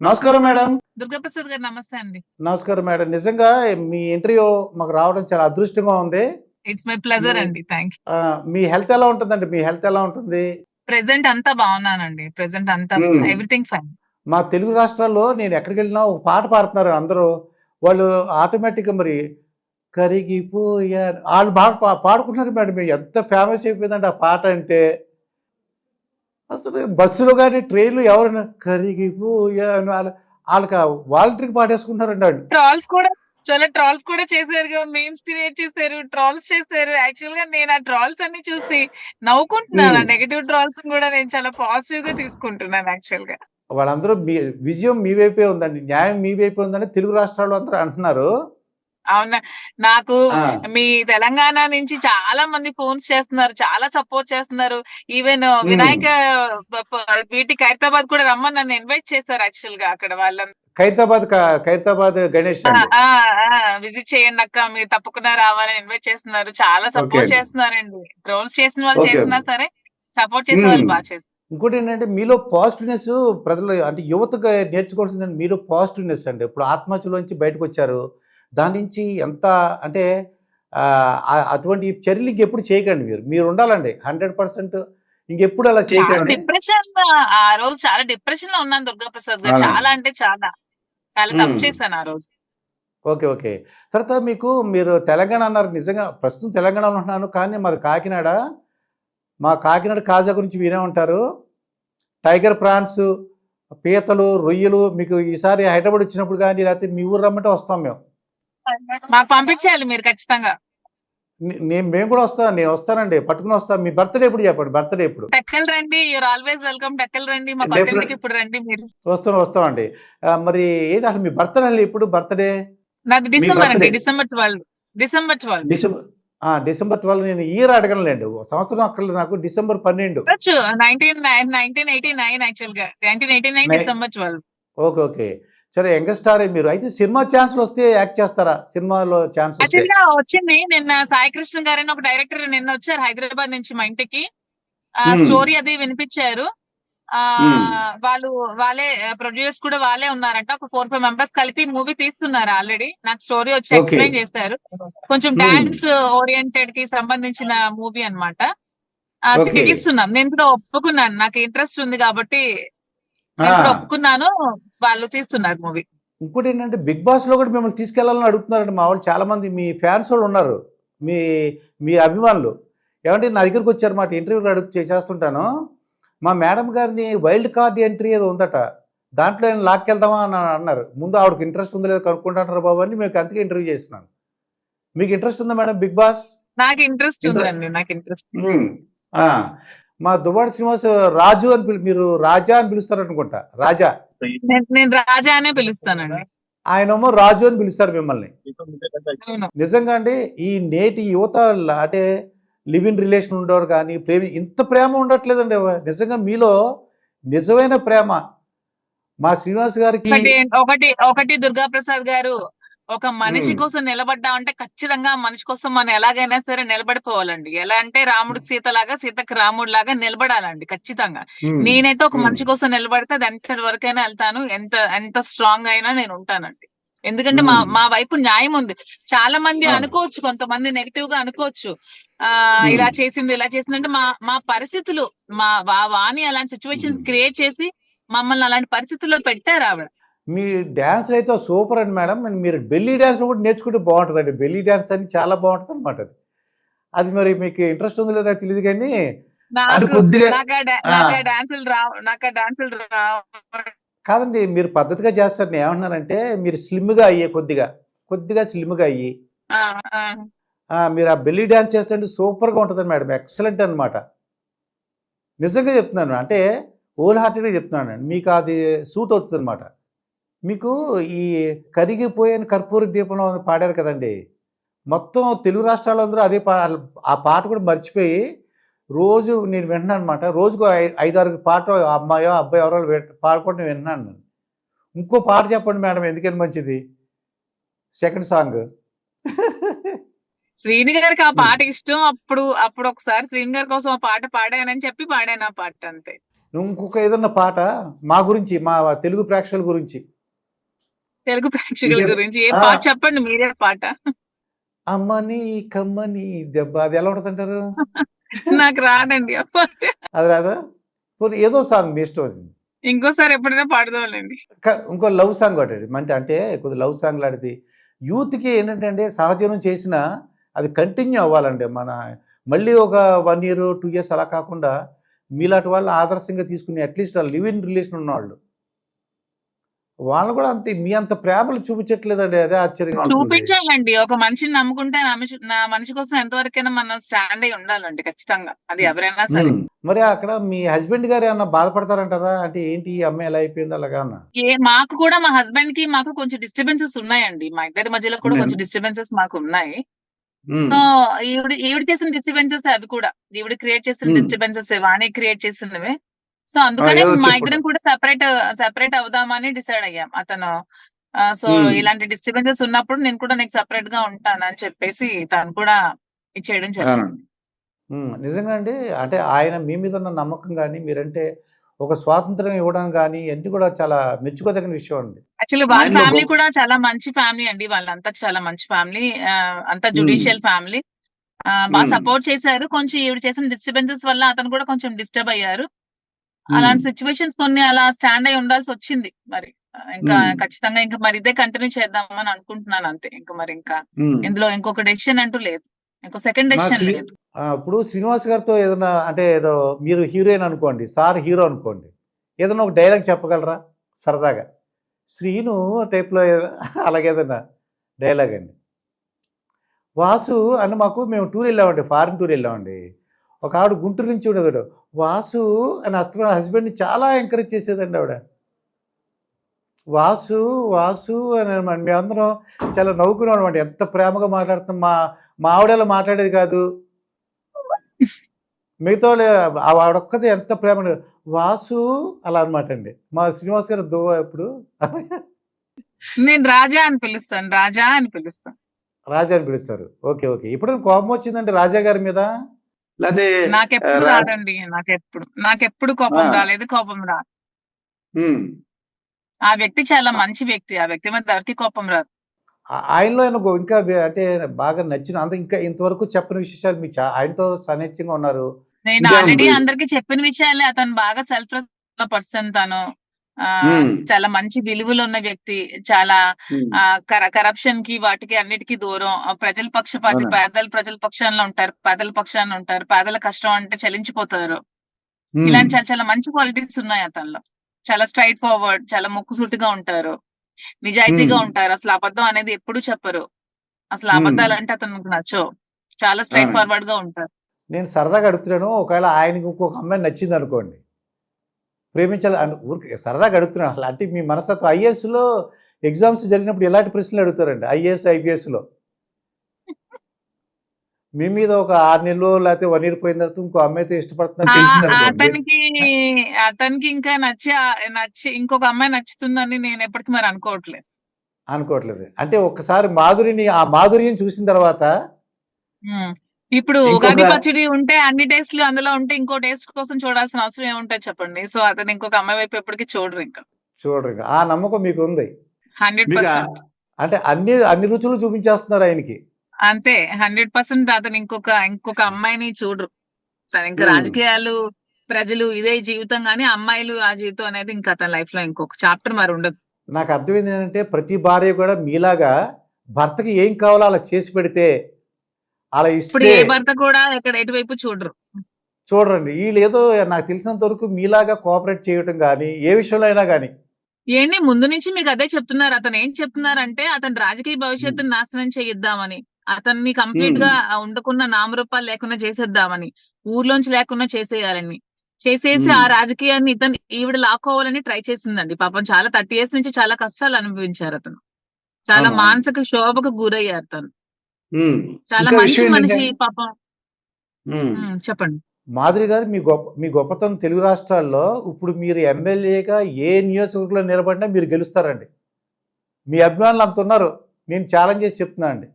నమస్కారం మేడం. దుర్గాప్రసాద్ గారు నమస్తే అండి. నమస్కారం మేడం. నిజంగా మీ ఇంటర్వ్యూ మాకు రావడం చాలా అదృష్టంగా ఉంది. It's my pleasure Hmm. అండి. థ్యాంక్ యూ మీ హెల్త్ ఎలా ఉంటుందండి? మీ హెల్త్ ఎలా ఉంటుంది? ప్రెసెంట్ అంతా బాగున్నానండి. ప్రెసెంట్ అంతా Hmm. ఎవ్రీథింగ్ ఫైన్ మా తెలుగు రాష్ట్రాల్లో నేను ఎక్కడికి వెళ్ళినా ఒక పాట పాడుతున్నారు అందరూ. వాళ్ళు ఆటోమేటిక్గా మరి కరిగిపోయారు. వాళ్ళు బాగా పాడుకుంటున్నారు మేడం. ఎంత ఫేమస్ అయిపోయిందండి ఆ పాట అంటే. అసలు బస్సులో కానీ ట్రైన్లో ఎవరైనా కరిగిపోయారు వాళ్ళ వాళ్ళకి వాలంటరీకి పాడేసుకుంటున్నారండి వాళ్ళు. ట్రాల్స్ కూడా చాలా ట్రాల్స్ కూడా చేశారు మీమ్స్ క్రియేట్ చేశారు ట్రాల్స్ చేశారు. యాక్చువల్గా నేను ఆ ట్రాల్స్ అన్ని చూసి నవ్వుకుంటున్నాను. Hmm. నెగటివ్ ట్రాల్స్ కూడా నేను చాలా పాజిటివ్గా తీసుకుంటున్నాను యాక్చువల్గా. వాళ్ళందరూ మీ విజయం మీ వైపే ఉందండి. న్యాయం మీ వైపే ఉందని తెలుగు రాష్ట్రాల్లో అందరూ అంటున్నారు. అవునా? నాకు మీ తెలంగాణ నుంచి చాలా మంది ఫోన్స్ చేస్తున్నారు చాలా సపోర్ట్ చేస్తున్నారు. ఈవెన్ వినాయక వీటికి హైదరాబాద్ కూడా రమ్మని నన్ను ఇన్వైట్ చేశారు యాక్చువల్గా అక్కడ వాళ్ళంతా ఖైరతాబాద్ ఖైరతాబాద్ గణేష్ విజిట్ చేయండి అక్క మీరు తప్పకుండా రావాలని ఇన్వైట్ చేస్తున్నారు. చాలా సపోర్ట్ అండి. చేస్తున్నారండి. ట్రోల్స్ చేసిన వాళ్ళు చేసినా. సరే సపోర్ట్ చేసే వాళ్ళు. బాగా చేస్తారు ఇంకోటి ఏంటంటే మీలో పాజిటివ్నెస్ ప్రజలు అంటే యువతగా నేర్చుకోవాల్సిందండి మీలో పాజిటివ్నెస్ అండి. ఇప్పుడు ఆత్మహత్యలోంచి బయటకు వచ్చారు. దాని నుంచి ఎంత అంటే అటువంటి చర్యలు ఇంకెప్పుడు చేయకండి మీరు. మీరు ఉండాలండి. హండ్రెడ్ పర్సెంట్ ఇంకెప్పుడు అలా చేయకండి. డిప్రెషన్ ఆ రోజు చాలా డిప్రెషన్లో ఉన్నాను దుర్గా ప్రసాద్ గారు? చాలా అంటే చాలా. చాలా తప్పు. చేశాను ఆ రోజు. Okay okay. తర్వాత మీకు మీరు తెలంగాణ అన్నారు. నిజంగా ప్రస్తుతం తెలంగాణలో ఉంటున్నాను. కానీ మాది కాకినాడ. మా కాకినాడ కాజా గురించి వినే ఉంటారు. టైగర్ ప్రాన్స్ పీతలు రొయ్యలు మీకు ఈసారి హైదరాబాద్ వచ్చినప్పుడు కానీ లేకపోతే మీ ఊరు రమ్మంటే వస్తాం మేము. మాకు పంపించాలి మీరు ఖచ్చితంగా. నేను మేము కూడా వస్తాను నేను వస్తానండి పట్టుకుని వస్తాను మీ బర్త్డే ఎప్పుడు చెప్పండి బర్త్డే ఎప్పుడు? టెక్కల్ రండి యూర్ ఆల్వేస్ వెల్కమ్ టెక్కల్ రండి మా. కొత్త ఇప్పుడు రండి మీరు. వస్తాను వస్తామండి. మరి ఏంటి అసలు మీ బర్త్డే ఎప్పుడు బర్త్డే? నాది డిసెంబర్ అండి? December twelve December twelve. December ఆ, డిసెంబర్ ట్వెల్వ్ నేను ఇయర్ అడగనులేండి సంవత్సరం అక్కర్లేదు నాకు డిసెంబర్ పన్నెండు. నైన్టీన్ నైన్టీన్ ఎయిటీ నైన్ యాక్చువల్గా nineteen eighty nine December twelve. Okay okay. సరే యంగర్ స్టార్ మీరు. అయితే సినిమా ఛాన్స్ వస్తే యాక్ట్ చేస్తారా? సినిమాలో ఛాన్స్ వచ్చింది. నిన్న సాయి కృష్ణ గారు అని ఒక డైరెక్టర్ నిన్న వచ్చారు హైదరాబాద్ నుంచి మా ఇంటికి. స్టోరీ అది వినిపించారు. ఆ. వాళ్ళు వాళ్ళే ప్రొడ్యూస్ కూడా వాళ్ళే ఉన్నారంట. ఒక ఫోర్ ఫైవ్ మెంబర్స్ కలిపి మూవీ తీస్తున్నారు ఆల్రెడీ. నాకు స్టోరీ వచ్చి. ఎక్స్ప్లెయిన్ చేశారు. కొంచెం. డాన్స్ ఓరియంటెడ్కి సంబంధించిన మూవీ Okay. తీస్తున్నాం. నేను కూడా ఒప్పుకున్నాను. నాకు ఇంట్రెస్ట్ ఉంది కాబట్టి ఒప్పుకున్నాను. వాళ్ళు తీస్తున్నారు మూవీ. ఇంకోటి ఏంటంటే బిగ్ బాస్లో కూడా మిమ్మల్ని తీసుకెళ్ళాలని అడుగుతున్నారండి మా వాళ్ళు చాలా మంది మీ ఫ్యాన్స్ వాళ్ళు ఉన్నారు మీ మీ అభిమానులు. ఏమంటే నా దగ్గరికి వచ్చారు మాట ఇంటర్వ్యూలు అడుగు చేస్తుంటాను మా మేడం గారిని వైల్డ్ కార్డ్ ఎంట్రీ ఏదో ఉందట దాంట్లో ఆయన లాక్కెళ్దామా అని అన్నారు. ముందు ఆవిడకి ఇంట్రెస్ట్ ఉందో లేదో కనుక్కుంటారు బాబు అని మీకు అందుకే ఇంటర్వ్యూ చేస్తున్నాను మీకు ఇంట్రెస్ట్ ఉందా మేడం బిగ్ బాస్? నాకు ఇంట్రెస్ట్ ఉందండి నాకు ఇంట్రెస్ట్. మా దువ్వాడ శ్రీనివాస్ రాజు అని పిలు మీరు రాజా అని పిలుస్తారు అనుకుంటా రాజా. నేను రాజా అనే పిలుస్తానండి. ఆయనేమో రాజు అని పిలుస్తారు మిమ్మల్ని. నిజంగా అండి ఈ నేటి యువత అంటే లివ్ ఇన్ రిలేషన్ ఉండేవారు కానీ ప్రేమ ఇంత ప్రేమ ఉండట్లేదండి. నిజంగా మీలో నిజమైన ప్రేమ. మా శ్రీనివాస్ గారికి ఒకటి ఒకటి దుర్గా ప్రసాద్ గారు ఒక మనిషి. కోసం నిలబడ్డా అంటే ఖచ్చితంగా మనిషి కోసం మనం ఎలాగైనా సరే నిలబడిపోవాలండి ఎలా అంటే రాముడికి సీత లాగా సీతకి రాముడు లాగా నిలబడాలండి ఖచ్చితంగా నేనైతే ఒక. మనిషి కోసం నిలబడితే అది ఎంత వరకైనా వెళ్తాను ఎంత ఎంత స్ట్రాంగ్ అయినా నేను ఉంటానండి ఎందుకంటే మా. మా వైపు న్యాయం ఉంది చాలా మంది. అనుకోవచ్చు కొంతమంది నెగిటివ్గా అనుకోవచ్చు ఆ. ఇలా చేసింది ఇలా చేసింది అంటే మా మా పరిస్థితులు మా వాణి అలాంటి సిచ్యువేషన్స్ మ్మ్. క్రియేట్ చేసి మమ్మల్ని అలాంటి పరిస్థితుల్లో పెట్టారు ఆవిడ మీ డ్యాన్స్ అయితే సూపర్ అండి మేడం. మీరు బెల్లీ డ్యాన్స్ కూడా నేర్చుకుంటే బాగుంటుందండి. బెల్లీ డ్యాన్స్ అని చాలా బాగుంటుంది అనమాట అది. అది మరి మీకు ఇంట్రెస్ట్ ఉందో లేదో తెలియదు కానీ కాదండి మీరు పద్ధతిగా చేస్తారు నేను ఏమంటున్నానంటే మీరు స్లిమ్గా అయ్యే కొద్దిగా కొద్దిగా స్లిమ్గా అయ్యి ఆ, ఆ. ఆ, మీరు ఆ బెల్లీ డ్యాన్స్ చేస్తుంటే సూపర్గా ఉంటుంది మేడం. ఎక్సలెంట్ అనమాట నిజంగా చెప్తున్నాను అంటే హోల్ హార్టెడ్గా చెప్తున్నాను మీకు అది సూట్ అవుతుంది అనమాట మీకు ఈ కరిగిపోయిన కర్పూర దీపంలో పాడారు కదండి. మొత్తం తెలుగు రాష్ట్రాలందరూ అదే పా ఆ పాట కూడా మర్చిపోయి రోజు నేను వింటున్నాను అనమాట రోజుకు ఐదారు పాట అమ్మాయో అబ్బాయి ఎవరో పాడుకుంటూ విన్నాను నేను. ఇంకో పాట చెప్పండి మేడం ఎందుకని మంచిది? Second song. శ్రీని గారికి ఆ పాట ఇష్టం. అప్పుడు అప్పుడు ఒకసారి శ్రీని గారి కోసం ఆ పాట పాడానని చెప్పి పాడాను ఆ పాట అంతే. ఇంకొక ఏదన్నా పాట మా గురించి మా తెలుగు ప్రేక్షకుల గురించి. తెలుగు ప్రేక్షకుల గురించి ఏ ఆ. పాట చెప్పండి మీరే పాట. అమ్మని కమ్మని దెబ్బ అది ఎలా ఉంటుందంటారు నాకు రాదండి ఆ పాట. అది రాదా? పోనీ ఏదో సాంగ్ మీ ఇష్టం అది. ఇంకోసారి ఎప్పుడైనా పాడదాంలేండి క- ఇంకో లవ్ సాంగ్ ఒకటి అంటే అంటే కొద్ది లవ్ సాంగ్ లాంటిది. యూత్కి ఏంటంటే అండి సహజీవనం చేసిన అది కంటిన్యూ అవ్వాలండి. మన మళ్ళీ ఒక వన్ ఇయర్ టూ ఇయర్స్ అలా కాకుండా మీలాంటి వాళ్ళు ఆదర్శంగా తీసుకుని అట్లీస్ట్ లివ్ ఇన్ రిలేషన్ ఉన్నవాళ్ళు వాళ్ళు కూడా అంతే మీ అంత ప్రేమలు చూపించట్లేదండి అదే ఆశ్చర్యంగా ఉంటుంది. చూపించాలండి ఒక మనిషిని నమ్ముకుంటే నా మనిషి కోసం ఎంతవరకైనా మనం స్టాండ్ అయి ఉండాలండి ఖచ్చితంగా అది ఎవరైనా సరే. మరి అక్కడ మీ హస్బెండ్ గారు ఏమన్నా బాధపడతారంటారా అంటే ఏంటి ఈ అమ్మాయి ఎలా అయిపోయింది అలాగా ఏ మాకు కూడా మా హస్బెండ్కి మాకు కొంచెం డిస్టర్బెన్సెస్ ఉన్నాయండి మా ఇద్దరి మధ్యలో కూడా? కొంచెం డిస్టర్బెన్సెస్ మాకు ఉన్నాయి. సో ఈవిడ ఈవిడ చేసిన డిస్టర్బెన్సెస్ అవి కూడా ఈవిడ క్రియేట్ చేసిన. డిస్టర్బెన్సెస్ వాణి క్రియేట్ చేసినవే సో అందుకనే మా. ఇద్దరం కూడా సెపరేట్ సెపరేట్ అవుదామని డిసైడ్ అయ్యాం అతను. సో. ఇలాంటి డిస్టర్బెన్సెస్ ఉన్నప్పుడు నేను కూడా నీకు సెపరేట్గా ఉంటాను అని చెప్పేసి తను కూడా ఇచ్చేయడం జరిగింది. నిజంగా అండి అంటే ఆయన మీ మీద ఉన్న నమ్మకం కానీ మీరంటే ఒక స్వాతంత్రం ఇవ్వడం కానీ అన్ని కూడా చాలా మెచ్చుకోదగిన విషయం అండి. యాక్చువల్లీ వాళ్ళ ఫ్యామిలీ కూడా చాలా మంచి ఫ్యామిలీ అండి. వాళ్ళంతా చాలా మంచి ఫ్యామిలీ. అంతా జుడిషియల్ ఫ్యామిలీ. బాగా. సపోర్ట్ చేశారు. కొంచెం ఈవిడ చేసిన డిస్టర్బెన్సెస్ వల్ల అతను కూడా కొంచెం డిస్టర్బ్ అయ్యారు. అలాంటి సిచ్యువేషన్స్ కొన్ని అలా స్టాండ్ అయి ఉండాల్సి వచ్చింది మరి. ఇంకా Hmm. ఖచ్చితంగా ఇంకా మరి ఇదే కంటిన్యూ చేద్దామని అనుకుంటున్నాను అంతే. ఇంకా మరి ఇంకా ఇందులో ఇంకొక డెసిషన్ అంటూ లేదు. ఇంకో సెకండ్ డెసిషన్ లేదు. ఆ, ఇప్పుడు శ్రీనివాస్ గారితో ఏదైనా అంటే ఏదో మీరు హీరోయిన్ అనుకోండి సార్ హీరో అనుకోండి ఏదైనా ఒక డైలాగ్ చెప్పగలరా? సరదాగా. శ్రీను టైప్లో అలాగేదన్నా డైలాగ్ అండి. వాసు అని మాకు మేము టూర్ వెళ్ళామండి ఫారిన్ టూర్ వెళ్ళామండి. ఒక ఆవిడ గుంటూరు నుంచి ఉండేది వాసు అని హస్బెండ్ హస్బెండ్ని చాలా ఎంకరేజ్ చేసేదండి ఆవిడ. వాసు వాసు అని మేమందరం చాలా నవ్వుకున్నాం అనమాట ఎంత ప్రేమగా మాట్లాడుతాం మా మా ఆవిడలా మాట్లాడేది కాదు. మిగతా వాళ్ళు, ఆ ఆవిడొక్కతే ఎంత ప్రేమ వాసు అలా అనమాట అండి. మా శ్రీనివాస్ గారు దువ్వ ఇప్పుడు నేను రాజా అని పిలుస్తాను రాజా అని పిలుస్తాను. రాజా అని పిలుస్తారు. Okay okay. ఇప్పుడు కోపం వచ్చిందండి రాజా గారి మీద? లేకపోతే నాకెప్పుడు రాదండి. నాకెప్పుడు నాకెప్పుడు కోపం. రాలేదు కోపం రా. ఉమ్, ఆ వ్యక్తి చాలా మంచి వ్యక్తి. ఆ వ్యక్తి మీద ఎవరికి కోపం రాదు. ఆ- ఆయనలో ఆయన గో- ఇంకా అంటే బాగా నచ్చిన అంత ఇంకా ఇంతవరకు చెప్పని విశేషాలు మీ చా- ఆయనతో సన్నిహితంగా ఉన్నారు. నేను ఆల్రెడీ. అందరికి చెప్పిన విషయాలే. అతను బాగా సెల్ఫ్ పర్సన్ తను. ఆ. చాలా మంచి విలువలు ఉన్న వ్యక్తి చాలా కరప్షన్కి వాటికి అన్నిటికీ దూరం ఆ, ప్రజల పక్షపాతి. పేదల ప్రజల పక్షాన ఉంటారు పేదల పక్షాన ఉంటారు పేదల కష్టం అంటే చలించిపోతారు. ఇలాంటి చాలా చాలా మంచి క్వాలిటీస్ ఉన్నాయి అతనిలో చాలా స్ట్రైట్ ఫార్వర్డ్ చాలా ముక్కుసూటిగా ఉంటారు నిజాయితీగా. ఉంటారు అసలు అబద్ధం అనేది ఎప్పుడు చెప్పరు అసలు. అబద్ధాలు అంటే అతనికి నచ్చవు చాలా స్ట్రైట్. ఫార్వర్డ్గా ఉంటారు నేను సరదాగా అడుగుతున్నాను ఒకవేళ ఆయనకి ఇంకొక అమ్మాయి నచ్చింది అనుకోండి ప్రేమించాలి అను- ఊరికే సరదాగా అడుగుతున్నాను అసలు అంటే మీ మనస్తత్వం ఐఏఎస్లో ఎగ్జామ్స్ జరిగినప్పుడు ఎలాంటి ప్రశ్నలు అడుగుతారండి? ఐఏఎస్ ఐపీఎస్లో? మీ మీద ఒక ఆరు నెలలు లేకపోతే వన్ ఇయర్ పోయిన తర్వాత ఇంకో అమ్మాయితో అనుకోండి అతనికి అతనికి ఇంకా నచ్చి నచ్చి ఇంకొక అమ్మాయి నచ్చుతుందని నేను ఎప్పటికీ మరి అనుకోవట్లేదు. అనుకోవట్లేదు. అంటే ఒక్కసారి మాధురిని ఆ మాధుర్యం చూసిన తర్వాత. ఇప్పుడు ఉగాది పచ్చడి ఉంటే అన్ని టేస్ట్లు అందులో ఉంటే ఇంకో టేస్ట్ కోసం చూడాల్సిన అవసరం ఏముంటాయి చెప్పండి? సో అతను ఇంకొక అమ్మాయి వైపు ఎప్పటికీ చూడరు ఇంకా. చూడరు ఇంకా. ఆ నమ్మకం మీకు ఉంది. Hundred percent. అంటే అన్ని అన్ని రుచులు చూపించేస్తున్నారు ఆయనకి. అంతే. హండ్రెడ్ పర్సెంట్ అతను ఇంకొక ఇంకొక అమ్మాయిని చూడరు. తను ఇంకా. రాజకీయాలు ప్రజలు ఇదే జీవితం గానీ అమ్మాయిలు ఆ జీవితం అనేది ఇంకా అతని లైఫ్లో ఇంకొక చాప్టర్ మరి ఉండదు. నాకు అర్థమైంది ఏంటంటే ప్రతి భార్య కూడా మీలాగా భర్తకి ఏం కావాలో అలా చేసి పెడితే అలా ఇస్తే భర్త కూడా ఇక్కడ ఎటువైపు చూడరు. చూడండి వీళ్ళు ఏదో నాకు తెలిసినంత వరకు మీలాగా కోఆపరేట్ చేయటం కానీ ఏ విషయంలో అయినా కానీ ఏంటి ముందు నుంచి మీకు అదే చెప్తున్నారు. అతను ఏం చెప్తున్నారంటే అతని రాజకీయ భవిష్యత్తును నాశనం చేయిద్దామని అతన్ని కంప్లీట్గా ఉండకున్న నామరూపాలు లేకుండా చేసేద్దామని ఊర్లోంచి లేకుండా చేసేయాలని. చేసేసి ఆ. రాజకీయాన్ని ఇతను ఈవిడ లాక్కోవాలని ట్రై చేసిందండి. పాపం చాలా థర్టీ ఇయర్స్ నుంచి చాలా కష్టాలు అనుభవించారు అతను. చాలా. మానసిక శోభకు గురయ్యారు తను. చాలా మంచి మనిషి పాపం. చెప్పండి. మాధురి గారు మీ గొప్ప మీ గొప్పతనం తెలుగు రాష్ట్రాల్లో ఇప్పుడు మీరు ఎమ్మెల్యేగా ఏ నియోజకవర్గంలో నిలబడినా మీరు గెలుస్తారండి. మీ అభిమానులు అంత ఉన్నారు. నేను ఛాలెంజ్ చేసి చెప్తున్నా అండి.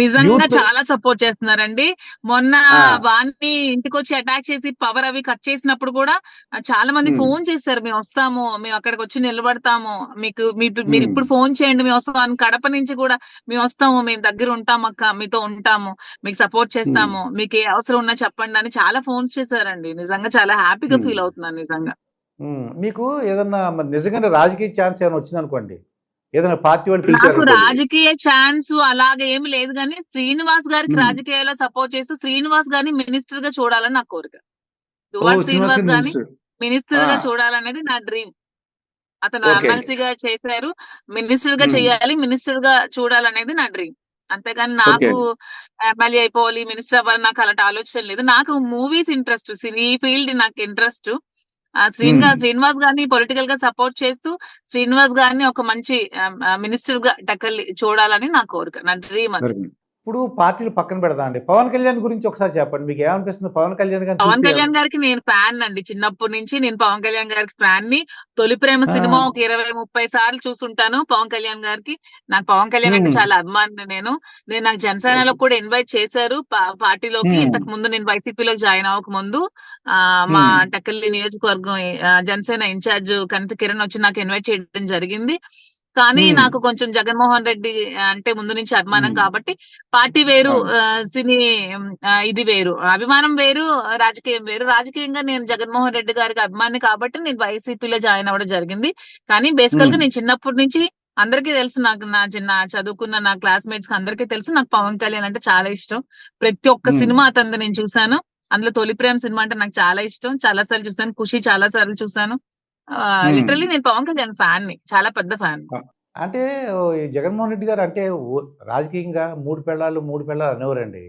నిజంగా చాలా సపోర్ట్ చేస్తున్నారండి మొన్న. వాణ్ణి ఇంటికి వచ్చి అటాక్ చేసి పవర్ అవి కట్ చేసినప్పుడు కూడా చాలా మంది. ఫోన్ చేశారు మేము వస్తాము మేము అక్కడికి వచ్చి నిలబడతాము మీకు మీరు. ఇప్పుడు ఫోన్ చేయండి మేము వస్తాం కడప నుంచి కూడా మేము వస్తాము మేము దగ్గర ఉంటాం అక్క మీతో ఉంటాము మీకు సపోర్ట్ చేస్తాము మీకు ఏ అవసరం ఉన్నా చెప్పండి అని చాలా ఫోన్స్ చేశారండి నిజంగా చాలా హ్యాపీగా. ఫీల్ అవుతున్నాను నిజంగా మీకు ఏదన్నా నిజంగానే రాజకీయ ఛాన్స్ ఏమైనా వచ్చింది అనుకోండి ఏదైనా పార్టీ వాళ్ళు నాకు పిలిచారు రాజకీయ ఛాన్స్ అలాగే ఏమి లేదు కానీ శ్రీనివాస్ గారికి. రాజకీయాల్లో సపోర్ట్ చేస్తూ శ్రీనివాస్ గారిని మినిస్టర్గా చూడాలని నా కోరిక. శ్రీనివాస్ గారిని మినిస్టర్గా. చూడాలనేది నా డ్రీమ్ అతను. ఎమ్మెల్సీ గా చేశారు. మినిస్టర్గా. చేయాలి మినిస్టర్గా చూడాలనేది నా డ్రీమ్ అంతేగాని నాకు ఎమ్మెల్యే అయిపోవాలి మినిస్టర్ అవ్వాలి నాకు అలాంటి ఆలోచన లేదు. నాకు మూవీస్ ఇంట్రెస్ట్ ఈ ఫీల్డ్ నాకు ఇంట్రెస్ట్ శ్రీనివాస్ Hmm. శ్రీనివాస్ గారిని పొలిటికల్గా సపోర్ట్ చేస్తూ శ్రీనివాస్ గారిని ఒక మంచి మినిస్టర్గా టక్కల్లి చూడాలని నా కోరిక నా డ్రీమ్ అది ఇప్పుడు పార్టీలు పక్కన పెడదా అండి. పవన్ కళ్యాణ్ గురించి ఒకసారి చెప్పండి. మీకు ఏమనిపిస్తుంది? పవన్ కళ్యాణ్ గారిని పవన్ కళ్యాణ్ గారికి నేను ఫ్యాన్ అండి. చిన్నప్పటి నుంచి నేను పవన్ కళ్యాణ్ గారికి ఫ్యాన్ని. తొలి ప్రేమ. సినిమా ఒక ఇరవై ముప్పై సార్లు చూసుంటాను పవన్ కళ్యాణ్ గారికి. నాకు పవన్ కళ్యాణ్ అంటే. చాలా అభిమాని నేను. నేను నాకు జనసేనలో కూడా ఇన్వైట్ చేశారు. పార్టీలోకి. ఇంతకు ముందు నేను వైసీపీలోకి జాయిన్ అవ్వక ముందు. ఆ మా. టక్కల్లి నియోజకవర్గం జనసేన ఇన్ఛార్జ్ కనిత కిరణ్ వచ్చి నాకు ఇన్వైట్ చేయడం జరిగింది. కానీ. నాకు కొంచెం జగన్మోహన్ రెడ్డి అంటే ముందు నుంచి అభిమానం. కాబట్టి పార్టీ వేరు సినీ ఇది వేరు. అభిమానం వేరు రాజకీయం వేరు. రాజకీయంగా నేను జగన్మోహన్ రెడ్డి గారికి అభిమాని కాబట్టి నేను వైసీపీలో జాయిన్ అవ్వడం జరిగింది. కానీ బేసికల్గా. నేను చిన్నప్పటి నుంచి అందరికీ తెలుసు నాకు నా చిన్న చదువుకున్న నా క్లాస్మేట్స్కి అందరికీ తెలుసు నాకు పవన్ కళ్యాణ్ అంటే చాలా ఇష్టం. ప్రతి ఒక్క. సినిమా అతనిది నేను చూసాను అందులో తొలి ప్రేమ సినిమా అంటే నాకు చాలా ఇష్టం. చాలా సార్లు చూసాను ఖుషి చాలా సార్లు చూసాను లిటరల్లీ నేను పవన్ కళ్యాణ్ ఫ్యాన్ని చాలా పెద్ద ఫ్యాన్. అంటే జగన్మోహన్ రెడ్డి గారు అంటే రాజకీయంగా మూడు పెళ్ళాలు మూడు పెళ్ళాలు అనేవారండి.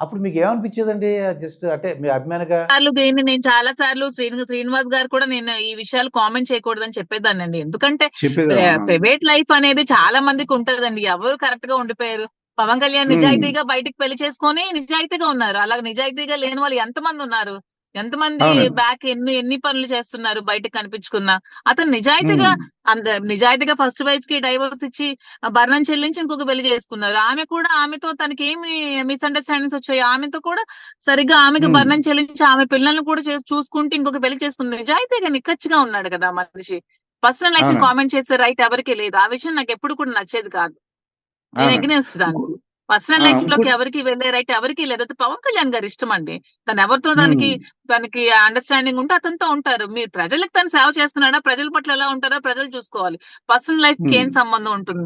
అప్పుడు మీకు ఏమనిపించేదండి? జస్ట్ అంటే మీ అభిమానిగా సార్లు దీన్ని నేను చాలా సార్లు శ్రీని శ్రీనివాస్ గారు కూడా నేను ఈ విషయాలు కామెంట్ చేయకూడదని చెప్పేదానండి ఎందుకంటే చెప్పేది ప్రైవేట్ లైఫ్ అనేది చాలా మందికి ఉంటదండి. ఎవరు కరెక్ట్గా ఉండిపోయారు. పవన్ కళ్యాణ్. నిజాయితీగా బయటికి పెళ్ళి చేసుకొని నిజాయితీగా ఉన్నారు. అలాగే నిజాయితీగా లేని వాళ్ళు ఎంతమంది ఉన్నారు? ఎంతమంది. బ్యాక్ ఎన్ని ఎన్ని పనులు చేస్తున్నారు బయటకు కనిపించుకున్నా అతను నిజాయితీగా అంత నిజాయితీగా ఫస్ట్ వైఫ్కి డైవోర్స్ ఇచ్చి భరణం చెల్లించి ఇంకొక పెళ్ళి చేసుకున్నారు ఆమె కూడా ఆమెతో తనకి ఏమి మిస్అండర్స్టాండింగ్స్ వచ్చాయి ఆమెతో కూడా సరిగ్గా ఆమెకి. భరణం చెల్లించి ఆమె పిల్లల్ని కూడా చేసి చూసుకుంటూ ఇంకొక పెళ్ళి చేసుకుంది నిజాయితీగా నిక్కచ్చిగా ఉన్నాడు కదా మనిషి పర్సనల్ లైఫ్. కామెంట్ చేసే రైట్ ఎవరికి లేదు ఆ విషయం నాకు ఎప్పుడు కూడా నచ్చేది కాదు నేను. ఎగ్నెస్ట్ దానికి పర్సనల్ లైఫ్లోకి ఎవరికి వెళ్ళే రైట్ ఎవరికి లేదు. పవన్ కళ్యాణ్ గారి ఇష్టం అండి. తను ఎవరితో దానికి తనకి అండర్స్టాండింగ్ ఉంటే అతనితో ఉంటారు. మీరు ప్రజలకు తను సేవ చేస్తున్నాడా? ప్రజల పట్ల ఎలా ఉంటారో ప్రజలు చూసుకోవాలి. పర్సనల్ లైఫ్కి ఏం. సంబంధం ఉంటుంది?